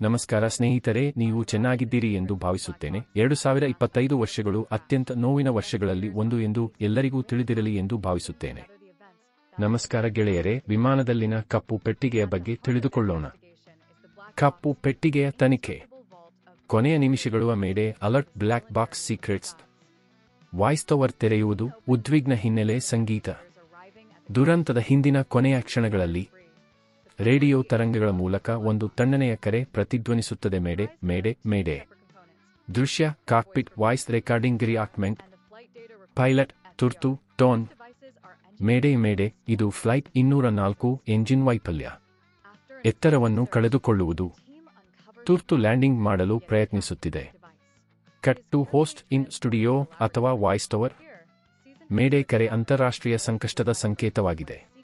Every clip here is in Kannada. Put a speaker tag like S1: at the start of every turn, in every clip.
S1: ನಮಸ್ಕಾರ ಸ್ನೇಹಿತರೆ, ನೀವು ಚೆನ್ನಾಗಿದ್ದೀರಿ ಎಂದು ಭಾವಿಸುತ್ತೇನೆ. ಎರಡು ಸಾವಿರ ಇಪ್ಪತ್ತೈದು ವರ್ಷಗಳು ಅತ್ಯಂತ ನೋವಿನ ವರ್ಷಗಳಲ್ಲಿ ಒಂದು ಎಂದು ಎಲ್ಲರಿಗೂ ತಿಳಿದಿರಲಿ ಎಂದು ಭಾವಿಸುತ್ತೇನೆ. ನಮಸ್ಕಾರ ಗೆಳೆಯರೆ, ವಿಮಾನದಲ್ಲಿನ ಕಪ್ಪು ಪೆಟ್ಟಿಗೆಯ ಬಗ್ಗೆ ತಿಳಿದುಕೊಳ್ಳೋಣ. ಕಪ್ಪು ಪೆಟ್ಟಿಗೆಯ ತನಿಖೆ. ಕೊನೆಯ ನಿಮಿಷಗಳು mayday, alert black box secrets. Voice tower ತೆರೆಯುವುದು, ಉದ್ವಿಗ್ನ ಹಿನ್ನೆಲೆ ಸಂಗೀತ. ದುರಂತದ ಹಿಂದಿನ ಕೊನೆಯ ಕ್ಷಣಗಳಲ್ಲಿ ರೇಡಿಯೋ ತರಂಗಗಳ ಮೂಲಕ ಒಂದು ತಣ್ಣನೆಯ ಕರೆ ಪ್ರತಿಧ್ವನಿಸುತ್ತದೆ. Mayday mayday mayday. ದೃಶ್ಯ, ಕಾಕ್ಪಿಟ್, ವಾಯ್ಸ್ ರೆಕಾರ್ಡಿಂಗ್ ರಿಯಾಕ್ಮೆಂಟ್ ಪೈಲಟ್, ತುರ್ತು, ಟೋನ್. ಮೇಡೆ ಮೇಡೆ, ಇದು ಫ್ಲೈಟ್ ಇನ್ನೂರ ನಾಲ್ಕು ಎಂಜಿನ್ ವೈಫಲ್ಯ ಎತ್ತರವನ್ನು ಕಳೆದುಕೊಳ್ಳುವುದು. ತುರ್ತು ಲ್ಯಾಂಡಿಂಗ್ ಮಾಡಲು ಪ್ರಯತ್ನಿಸುತ್ತಿದೆ. Cut to host in studio ಅಥವಾ ವಾಯ್ಸ್ ಟವರ್. ಮೇಡೆ ಕರೆ ಅಂತಾರಾಷ್ಟ್ರೀಯ ಸಂಕಷ್ಟದ ಸಂಕೇತವಾಗಿದೆ.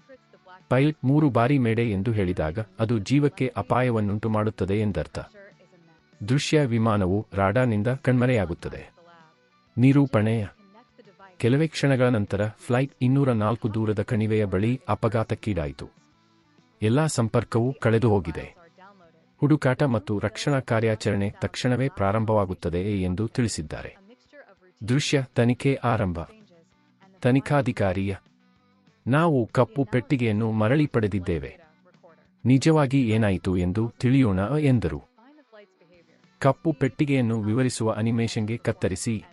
S1: ಪೈಲಟ್ ಮೂರು ಬಾರಿ ಮೇಡೆ ಎಂದು ಹೇಳಿದಾಗ ಅದು ಜೀವಕ್ಕೆ ಅಪಾಯವನ್ನುಂಟು ಮಾಡುತ್ತದೆ ಎಂದರ್ಥ. ದೃಶ್ಯ ವಿಮಾನವು ರಾಡಾನಿಂದ ಕಣ್ಮರೆಯಾಗುತ್ತದೆ. ನಿರೂಪಣೆಯ ಕೆಲವೇ ಕ್ಷಣಗಳ ನಂತರ ಫ್ಲೈಟ್ ಇನ್ನೂರ ನಾಲ್ಕು ದೂರದ ಕಣಿವೆಯ ಬಳಿ ಅಪಘಾತಕ್ಕೀಡಾಯಿತು. ಎಲ್ಲಾ ಸಂಪರ್ಕವೂ ಕಳೆದು ಹೋಗಿದೆ ಹುಡುಕಾಟ ಮತ್ತು ರಕ್ಷಣಾ ಕಾರ್ಯಾಚರಣೆ ತಕ್ಷಣವೇ ಪ್ರಾರಂಭವಾಗುತ್ತದೆ ಎಂದು ತಿಳಿಸಿದ್ದಾರೆ. ದೃಶ್ಯ ತನಿಖೆ ಆರಂಭ. ತನಿಖಾಧಿಕಾರಿಯ ನಾವು ಕಪ್ಪು ಪೆಟ್ಟಿಗೆಯನ್ನು ಮರಳಿ ಪಡೆದಿದ್ದೇವೆ. ನಿಜವಾಗಿ ಏನಾಯಿತು ಎಂದು ತಿಳಿಯೋಣ ಎಂದರು. ಕಪ್ಪು ಪೆಟ್ಟಿಗೆಯನ್ನು ವಿವರಿಸುವ ಅನಿಮೇಷನ್ಗೆ ಕತ್ತರಿಸಿ.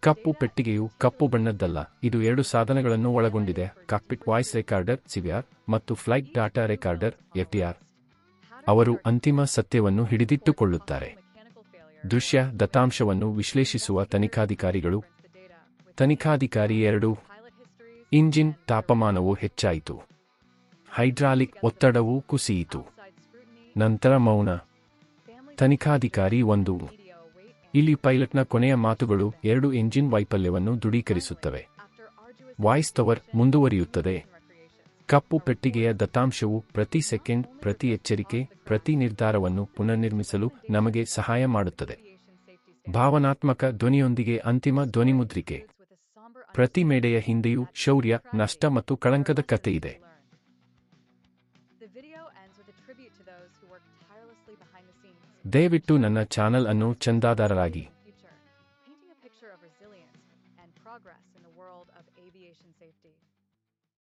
S1: ಕಪ್ಪು ಪೆಟ್ಟಿಗೆಯು ಕಪ್ಪು ಬಣ್ಣದ್ದಲ್ಲ, ಇದು ಎರಡು ಸಾಧನಗಳನ್ನು ಒಳಗೊಂಡಿದೆ, ಕಾಕ್ಪಿಟ್ ವಾಯ್ಸ್ ರೆಕಾರ್ಡರ್ ಸಿವಿಆರ್ ಮತ್ತು ಫ್ಲೈಟ್ ಡಾಟಾ ರೆಕಾರ್ಡರ್ ಎಫ್ಟಿಆರ್. ಅವರು ಅಂತಿಮ ಸತ್ಯವನ್ನು ಹಿಡಿದಿಟ್ಟುಕೊಳ್ಳುತ್ತಾರೆ. ದೃಶ್ಯ ದತ್ತಾಂಶವನ್ನು ವಿಶ್ಲೇಷಿಸುವ ತನಿಖಾಧಿಕಾರಿಗಳು. ತನಿಖಾಧಿಕಾರಿ ಎರಡು ಇಂಜಿನ್ ತಾಪಮಾನವು ಹೆಚ್ಚಾಯಿತು. ಹೈಡ್ರಾಲಿಕ್ ಒತ್ತಡವೂ ಕುಸಿಯಿತು. ನಂತರ ಮೌನ. ತನಿಖಾಧಿಕಾರಿ ಒಂದು. ಇಲ್ಲಿ ಪೈಲಟ್ನ ಕೊನೆಯ ಮಾತುಗಳು ಎರಡು ಎಂಜಿನ್ ವೈಫಲ್ಯವನ್ನು ದೃಢೀಕರಿಸುತ್ತವೆ. ವಾಯ್ಸ್ ಟವರ್ ಮುಂದುವರಿಯುತ್ತದೆ. ಕಪ್ಪು ಪೆಟ್ಟಿಗೆಯ ದತ್ತಾಂಶವು ಪ್ರತಿ ಸೆಕೆಂಡ್, ಪ್ರತಿ ಎಚ್ಚರಿಕೆ, ಪ್ರತಿ ನಿರ್ಧಾರವನ್ನು ಪುನರ್ನಿರ್ಮಿಸಲು ನಮಗೆ ಸಹಾಯ ಮಾಡುತ್ತದೆ. ಭಾವನಾತ್ಮಕ ಧ್ವನಿಯೊಂದಿಗೆ ಅಂತಿಮ ಧ್ವನಿಮುದ್ರಿಕೆ. ಪ್ರತಿ ಮೇಡೆಯ ಹಿಂದೆಯೂ ಶೌರ್ಯ ನಷ್ಟ ಮತ್ತು ಕಳಂಕದ ಕಥೆ ಇದೆ. ದಯವಿಟ್ಟು ನನ್ನ ಚಾನೆಲ್ ಅನ್ನು ಚಂದಾದಾರರಾಗಿ.